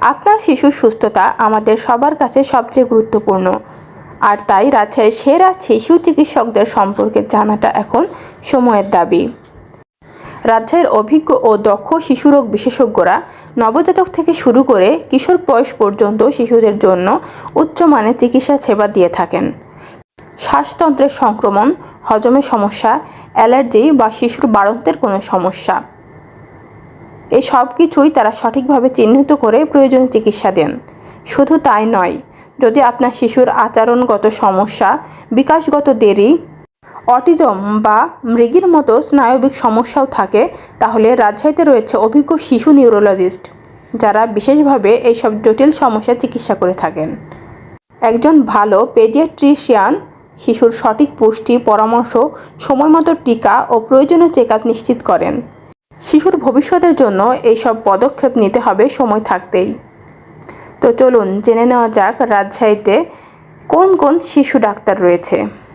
আপনার শিশুর সুস্থতা আমাদের সবার কাছে সবচেয়ে গুরুত্বপূর্ণ। আর তাই রাজশাহীর সেরা শিশু চিকিৎসকদের সম্পর্কে জানাটা এখন সময়ের দাবি। রাজশাহীর অভিজ্ঞ ও দক্ষ শিশুরোগ বিশেষজ্ঞরা নবজাতক থেকে শুরু করে কিশোর বয়স পর্যন্ত শিশুদের জন্য উচ্চমানের চিকিৎসা সেবা দিয়ে থাকেন। শ্বাসতন্ত্রের সংক্রমণ হজমের সমস্যা, অ্যালার্জি বা শিশুর বাড়ন্তের কোনো সমস্যা। এই সব কিছুই তারা সঠিকভাবে চিহ্নিত করে প্রয়োজনীয় চিকিৎসা দেন। শুধু তাই নয়, যদি আপনার শিশুর আচরণগত সমস্যা, বিকাশগত দেরি, অটিজম বা মৃগীর মতো স্নায়বিক সমস্যাও থাকে, তাহলে রাজশাহীতে রয়েছে অভিজ্ঞ শিশু নিউরোলজিস্ট, যারা বিশেষভাবে এইসব জটিল সমস্যার চিকিৎসা করে থাকেন। একজন ভালো পেডিয়াট্রিশিয়ান শিশুর সঠিক পুষ্টি, পরামর্শ, সময়মতো টিকা ও প্রয়োজনীয় চেক নিশ্চিত করেন। শিশুর ভবিষ্যতের জন্য এইসব পদক্ষেপ নিতে হবে সময় থাকতেই। তো চলুন জেনে নেওয়া যাক রাজশাহীতে কোন কোন শিশু ডাক্তার রয়েছে।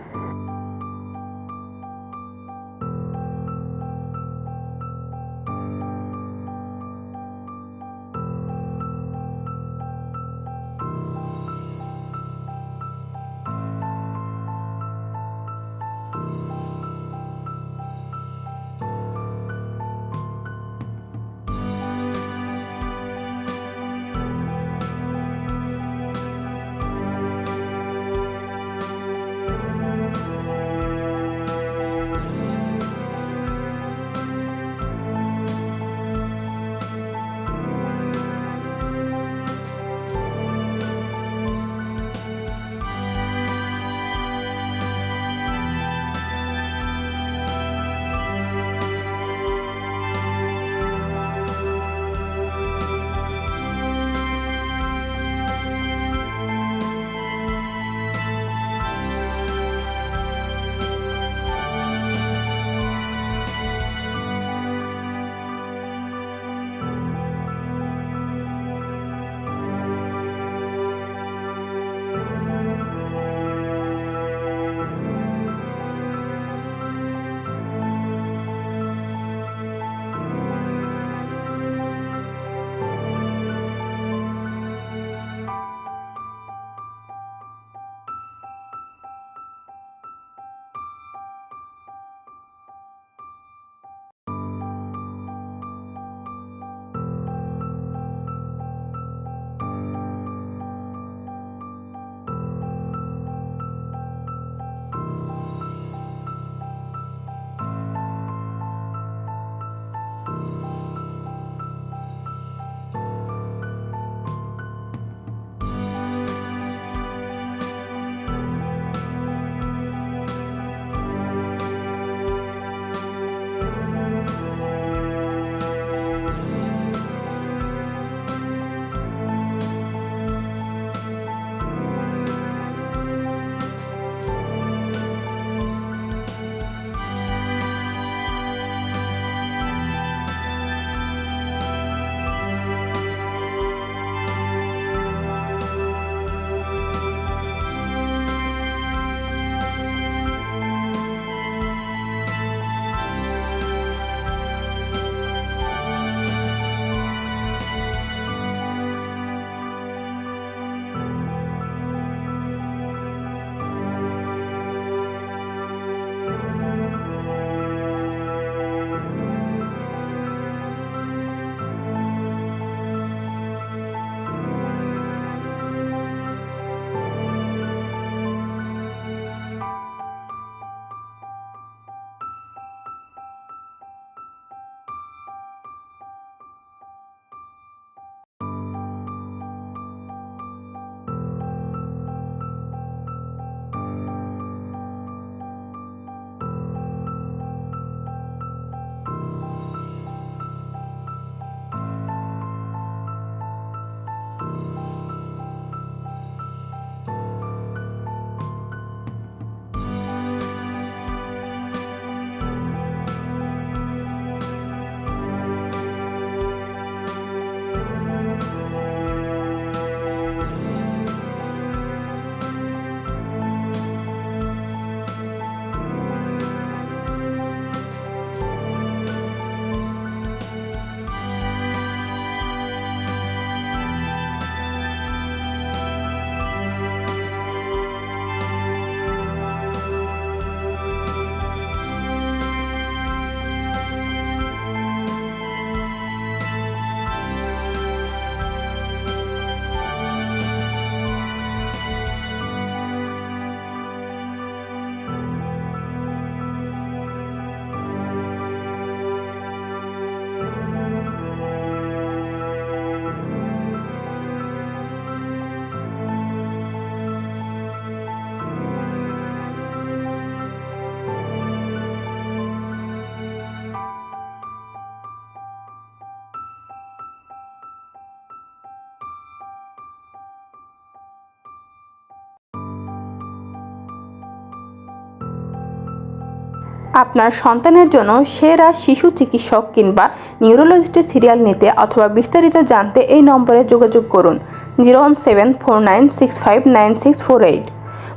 আপনার সন্তানের জন্য সেরা শিশু চিকিৎসক কিংবা নিউরোলজিস্টের সিরিয়াল নিতে অথবা বিস্তারিত জানতে এই নম্বরে যোগাযোগ করুন zero one seven four nine six five nine six four eight.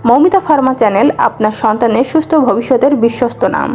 Moumita pharma channel, আপনার সন্তানের সুস্থ ভবিষ্যতের বিশ্বস্ত নাম।